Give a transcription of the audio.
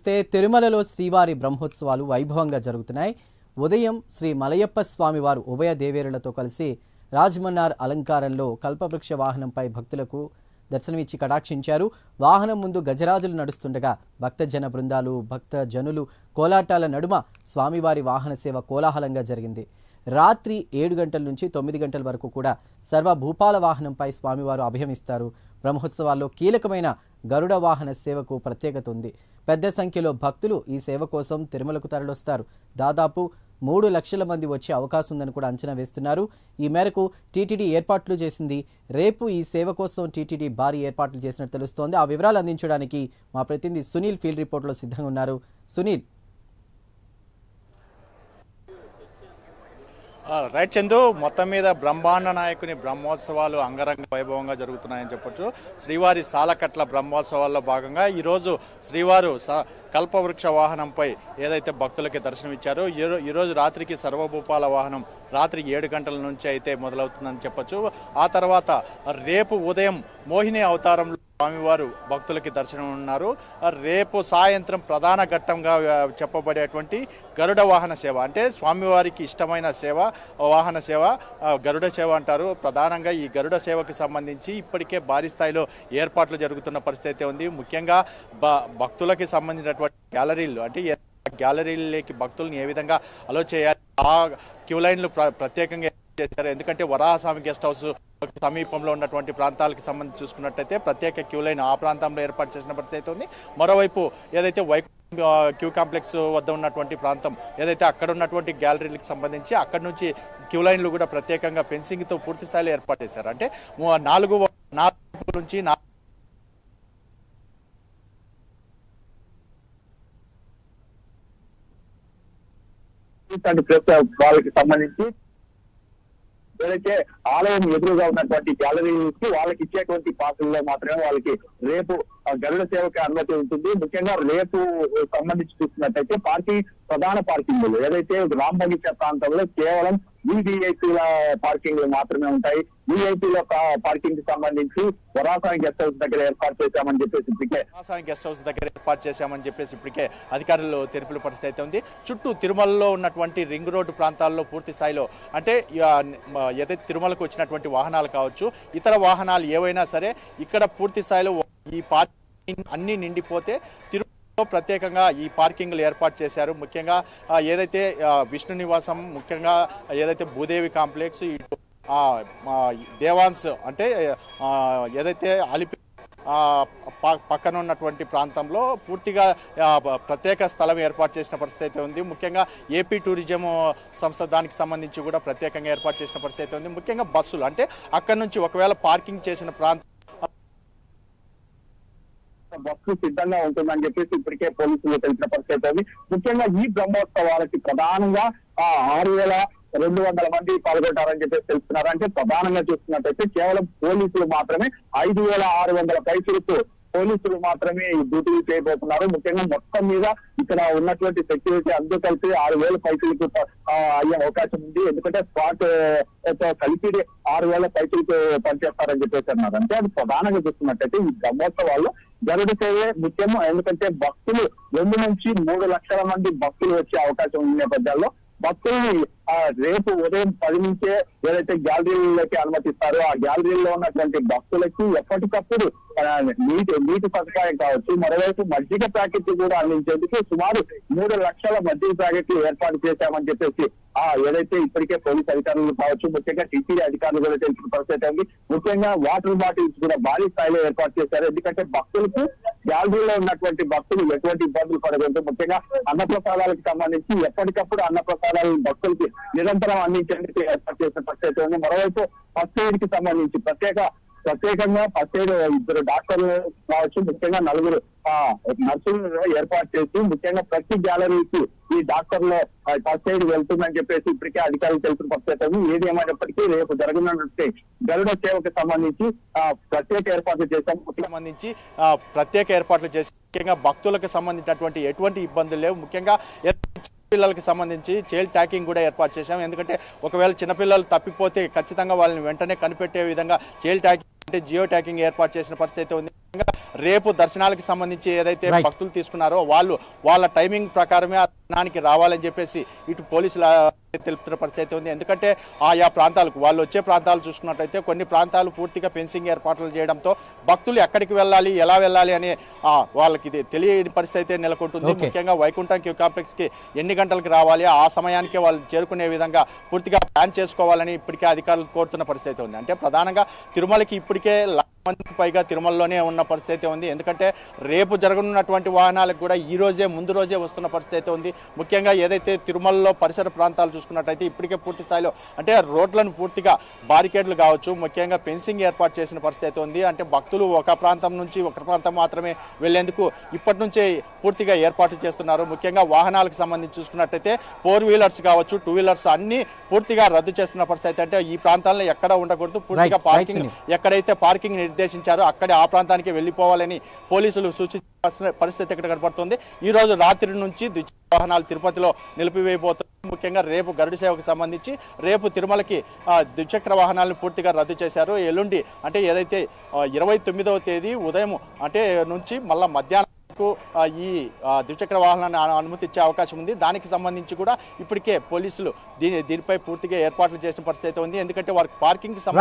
అయితే తిరుమలలో శ్రీవారి బ్రహ్మోత్సవాలు వైభవంగా జరుగుతున్నాయి. ఉదయం శ్రీ మలయప్ప స్వామివారు ఉభయ దేవేరులతో కలిసి రాజ్మన్నార్ అలంకారంలో కల్పవృక్ష వాహనంపై భక్తులకు దర్శనమిచ్చి కటాక్షించారు. వాహనం ముందు గజరాజులు నడుస్తుండగా భక్తజన బృందాలు భక్త జనులు కోలాటాల నడుమ స్వామివారి వాహన సేవ కోలాహలంగా జరిగింది. రాత్రి ఏడు గంటల నుంచి తొమ్మిది గంటల వరకు కూడా సర్వ భూపాల వాహనంపై స్వామివారు అభయమిస్తారు బ్రహ్మోత్సవాల్లో కీలకమైన గరుడ వాహన సేవకు ప్రత్యేకత ఉంది. పెద్ద సంఖ్యలో భక్తులు ఈ సేవ కోసం తిరుమలకు తరలొస్తారు. దాదాపు మూడు లక్షల మంది వచ్చే అవకాశం ఉందని కూడా అంచనా వేస్తున్నారు. ఈ మేరకు టీటీడీ ఏర్పాట్లు చేసింది. రేపు ఈ సేవ కోసం టీటీడీ భారీ ఏర్పాట్లు చేసినట్టు తెలుస్తోంది. ఆ వివరాలు అందించడానికి మా ప్రతినిధి సునీల్ ఫీల్డ్ రిపోర్ట్లో సిద్ధంగా ఉన్నారు. సునీల్. రైట్ చందు మొత్తం మీద బ్రహ్మాండ నాయకుని బ్రహ్మోత్సవాలు అంగరంగ వైభవంగా జరుగుతున్నాయని చెప్పొచ్చు. శ్రీవారి సాలకట్ల బ్రహ్మోత్సవాల్లో భాగంగా ఈరోజు శ్రీవారు స- కల్పవృక్ష వాహనంపై ఏదైతే భక్తులకి దర్శనమిచ్చారో ఈరోజు రాత్రికి సర్వభూపాల వాహనం రాత్రి ఏడు గంటల నుంచి అయితే మొదలవుతుందని చెప్పొచ్చు. ఆ తర్వాత రేపు ఉదయం మోహిని అవతారంలో స్వామివారు భక్తులకి దర్శనం ఉన్నారు. రేపు సాయంత్రం ప్రధాన ఘట్టంగా చెప్పబడేటువంటి గరుడ వాహన సేవ. అంటే స్వామివారికి ఇష్టమైన సేవ వాహన సేవ గరుడ సేవ అంటారు. ప్రధానంగా ఈ గరుడ సేవకు సంబంధించి ఇప్పటికే భారీ స్థాయిలో ఏర్పాట్లు జరుగుతున్న పరిస్థితి అయితే ఉంది. ముఖ్యంగా భక్తులకి సంబంధించినటువంటి గ్యాలరీలు అంటే ఏ- గ్యాలరీలకి భక్తులను ఏ విధంగా అలో చేయాలి ఆ క్యూ లైన్లు ప్రత్యేకంగా చేశారు. ఎందుకంటే వరాహస్వామి గెస్ట్ హౌస్ సమీపంలో ఉన్నటువంటి ప్రాంతాలకు సంబంధించి చూసుకున్నట్టయితే ప్రత్యేక క్యూ లైన్ ఆ ప్రాంతంలో ఏర్పాటు చేసిన పరిస్థితి ఉంది. మరోవైపు ఏదైతే వైకుంఠ క్యూ కాంప్లెక్స్ వద్ద ఉన్నటువంటి ప్రాంతం ఏదైతే అక్కడ ఉన్నటువంటి గ్యాలరీలకు సంబంధించి అక్కడ నుంచి క్యూ లైన్లు కూడా ప్రత్యేకంగా ఫెన్సింగ్తో పూర్తి స్థాయిలో ఏర్పాటు చేశారు. అంటే నాలుగు నాలుగు నుంచి వాళ్ళకి సంబంధించి ఏదైతే ఆలయం ఎదురుగా ఉన్నటువంటి గ్యాలరీకి వాళ్ళకి ఇచ్చేటువంటి పాసుల్లో మాత్రమే వాళ్ళకి రేపు గరుడ సేవకి అనుమతి ఉంటుంది. ముఖ్యంగా రేపు సంబంధించి చూసినట్టయితే పార్టీ ప్రధాన పార్కింగ్లు ఏదైతే రామ్ బగీచా ప్రాంతంలో కేవలం వివిఐపీల పార్కింగ్లు మాత్రమే ఉంటాయి. విఐపీల పార్కింగ్కి సంబంధించి వరాసాని గెస్ట్ హౌస్ దగ్గర ఏర్పాటు చేశామని చెప్పేసి ఇప్పటికే ఆసాని గెస్ట్ హౌస్ దగ్గర ఏర్పాటు చేశామని చెప్పేసి ఇప్పటికే అధికారులు తెలుపుల పరిస్థితి అయితే ఉంది. చుట్టూ తిరుమలలో ఉన్నటువంటి రింగ్ రోడ్డు ప్రాంతాల్లో పూర్తి స్థాయిలో అంటే ఏదైతే తిరుమలకు వచ్చినటువంటి వాహనాలు కావచ్చు ఇతర వాహనాలు ఏవైనా సరే ఇక్కడ పూర్తి స్థాయిలో ఈ పార్కింగ్ అన్ని నిండిపోతే తిరు ప్రత్యేకంగా ఈ పార్కింగ్లు ఏర్పాటు చేశారు. ముఖ్యంగా ఏదైతే విష్ణు నివాసం ముఖ్యంగా ఏదైతే భూదేవి కాంప్లెక్స్ ఇటు దేవాన్స్ అంటే ఏదైతే అలిపి పక్కన ఉన్నటువంటి ప్రాంతంలో పూర్తిగా ప్రత్యేక స్థలం ఏర్పాటు చేసిన పరిస్థితి అయితే ఉంది. ముఖ్యంగా ఏపీ టూరిజం సంస్థ దానికి సంబంధించి కూడా ప్రత్యేకంగా ఏర్పాటు చేసిన పరిస్థితి అయితే ఉంది. ముఖ్యంగా బస్సులు అంటే అక్కడ నుంచి ఒకవేళ పార్కింగ్ చేసిన ప్రాంతం బస్సు సిద్ధంగా ఉంటుందని చెప్పేసి ఇప్పటికే పోలీసులు తెలిసిన పరిస్థితి ఉంది ముఖ్యంగా ఈ బ్రహ్మోత్సవాలకి ప్రధానంగా ఆ ఆరు వేల రెండు వందల మంది పాల్గొంటారని చెప్పేసి తెలుస్తున్నారు. అంటే ప్రధానంగా చూస్తున్నట్టయితే కేవలం పోలీసులు మాత్రమే ఐదు వేల ఆరు వందల పైసలకు పోలీసులు మాత్రమే డ్యూటీలు చేయబోతున్నారు. ముఖ్యంగా మొత్తం మీద ఇక్కడ ఉన్నటువంటి సెక్యూరిటీ అందరూ కలిపి ఆరు వేల పైసలకు అయ్యే అవకాశం ఉంది. ఎందుకంటే స్పాట్ కలిపి ఆరు వేల పైసలకు పనిచేస్తారని చెప్పేసి అన్నారు. అంటే అది ప్రధానంగా చూస్తున్నట్టయితే ఈ బ్రహ్మోత్సవాల్లో గరుడ సేవే ముఖ్యము. ఎందుకంటే భక్తులు రెండు నుంచి మూడు లక్షల మంది భక్తులు వచ్చే అవకాశం ఉన్న నేపథ్యాల్లో భక్తుల్ని ఆ, రేపు ఉదయం పది నుంచే ఏదైతే గ్యాలరీలకి అనుమతిస్తారో ఆ గ్యాలరీలో ఉన్నటువంటి భక్తులకి ఎప్పటికప్పుడు నీటి నీటి సదుపాయం కావచ్చు. మరోవైపు మజ్జిగ ప్యాకెట్లు కూడా అందించేందుకు సుమారు మూడు లక్షల మజ్జిగ ప్యాకెట్లు ఏర్పాటు చేశామని చెప్పేసి ఆ ఏదైతే ఇప్పటికే పోలీస్ అధికారులు కావచ్చు ముఖ్యంగా టీటీడీ అధికారులు కూడా తెలిసిన పరిస్థితి ముఖ్యంగా వాటర్ బాటిల్స్ కూడా భారీ స్థాయిలో ఏర్పాటు చేశారు. ఎందుకంటే భక్తులకు గ్యాలరీలో ఉన్నటువంటి భక్తులు ఎటువంటి ఇబ్బందులు పడకూడదు. ముఖ్యంగా అన్నప్రసాదాలకు సంబంధించి ఎప్పటికప్పుడు అన్నప్రసాదాలు భక్తులకి నిరంతరం అందించేందుకు ఏర్పాటు చేసిన పరిస్థితి ఉంది. మరోవైపు ఫస్ట్ ఎయిడ్కి సంబంధించి ప్రత్యేక ప్రత్యేకంగా ఫస్ట్ ఎయిడ్ ఇద్దరు డాక్టర్లు కావచ్చు ముఖ్యంగా నలుగురు నర్సులు ఏర్పాటు చేసి ముఖ్యంగా ప్రతి గ్యాలరీకి ఈ డాక్టర్లు ఫస్ట్ ఎయిడ్ వెళ్తుందని చెప్పేసి ఇప్పటికే అధికారులు తెలిసిన పరిస్థితి ఏది ఏమైనప్పటికీ రేపు జరగనున్నట్టు గరుడ సేవకు సంబంధించి ప్రత్యేక ఏర్పాట్లు చేశాం. సంబంధించి ఆ, ప్రత్యేక ఏర్పాట్లు చేసి ముఖ్యంగా భక్తులకు సంబంధించినటువంటి ఎటువంటి ఇబ్బందులు లేవు. ముఖ్యంగా పిల్లలకి సంబంధించి చైల్డ్ ట్యాకింగ్ కూడా ఏర్పాటు చేశాం. ఎందుకంటే ఒకవేళ చిన్నపిల్లలు తప్పిపోతే ఖచ్చితంగా వాళ్ళని వెంటనే కనిపెట్టే విధంగా చైల్డ్ ట్యాకింగ్ అంటే జియో ట్యాకింగ్ ఏర్పాటు చేసిన పరిస్థితి అయితే ఉంది. రేపు దర్శనాలకు సంబంధించి ఏదైతే. భక్తులు తీసుకున్నారో వాళ్ళు వాళ్ళ టైమింగ్ ప్రకారమే ఆ దర్శనానికి రావాలని చెప్పేసి ఇటు పోలీసులు తెలుపుతున్న పరిస్థితి ఉంది ఎందుకంటే ఆయా ప్రాంతాలకు వాళ్ళు వచ్చే ప్రాంతాలు చూసుకున్నట్లయితే కొన్ని ప్రాంతాలు పూర్తిగా ఫెన్సింగ్ ఏర్పాట్లు చేయడంతో భక్తులు ఎక్కడికి వెళ్ళాలి ఎలా వెళ్ళాలి అనే వాళ్ళకి ఇది తెలియని పరిస్థితి అయితే నెలకొంటుంది. ముఖ్యంగా వైకుంఠం క్యూ కాంప్లెక్స్కి ఎన్ని గంటలకు రావాలి ఆ సమయానికి వాళ్ళు చేరుకునే విధంగా పూర్తిగా ప్లాన్ చేసుకోవాలని ఇప్పటికే అధికారులు కోరుతున్న పరిస్థితి ఉంది అంటే ప్రధానంగా తిరుమలకి ఇప్పటికే మందికి పైగా తిరుమలలోనే ఉన్న పరిస్థితి ఉంది. ఎందుకంటే రేపు జరగనున్నటువంటి వాహనాలకు కూడా ఈ రోజే ముందు రోజే వస్తున్న పరిస్థితి ఉంది. ముఖ్యంగా ఏదైతే తిరుమలలో పరిసర ప్రాంతాలు చూసుకున్నట్టయితే ఇప్పటికే పూర్తి స్థాయిలో అంటే రోడ్లను పూర్తిగా బారికేడ్లు కావచ్చు. ముఖ్యంగా ఫెన్సింగ్ ఏర్పాటు చేసిన పరిస్థితి ఉంది. అంటే భక్తులు ఒక ప్రాంతం నుంచి ఒక ప్రాంతం మాత్రమే వెళ్ళేందుకు ఇప్పటి నుంచే పూర్తిగా ఏర్పాటు చేస్తున్నారు. ముఖ్యంగా వాహనాలకు సంబంధించి చూసుకున్నట్టయితే ఫోర్ వీలర్స్ కావచ్చు టూ వీలర్స్ అన్ని పూర్తిగా రద్దు చేస్తున్న పరిస్థితి. అంటే ఈ ప్రాంతాల్లో ఎక్కడ ఉండకూడదు. పూర్తిగా పార్కింగ్. ఎక్కడైతే పార్కింగ్ నిర్దేశించారు. అక్కడే ఆ ప్రాంతానికి వెళ్ళిపోవాలని పోలీసులు సూచించిన పరిస్థితి ఇక్కడ కనపడుతుంది. ఈ రోజు రాత్రి నుంచి ద్విచక్ర వాహనాలు తిరుపతిలో నిలిపివేయబోతుంది ముఖ్యంగా రేపు గరుడు సేవకు సంబంధించి రేపు తిరుమలకి ద్విచక్ర వాహనాలను పూర్తిగా రద్దు చేశారు. ఎల్లుండి అంటే ఏదైతే ఇరవై తొమ్మిదవ తేదీ ఉదయం అంటే నుంచి మళ్ళా మధ్యాహ్నం ఈ ద్విచక్ర వాహనాన్ని అనుమతిచ్చే అవకాశం ఉంది. దానికి సంబంధించి కూడా ఇప్పటికే పోలీసులు దీని దీనిపై పూర్తిగా ఏర్పాట్లు చేసిన పరిస్థితి ఉంది. ఎందుకంటే వారికి పార్కింగ్ సునీల్.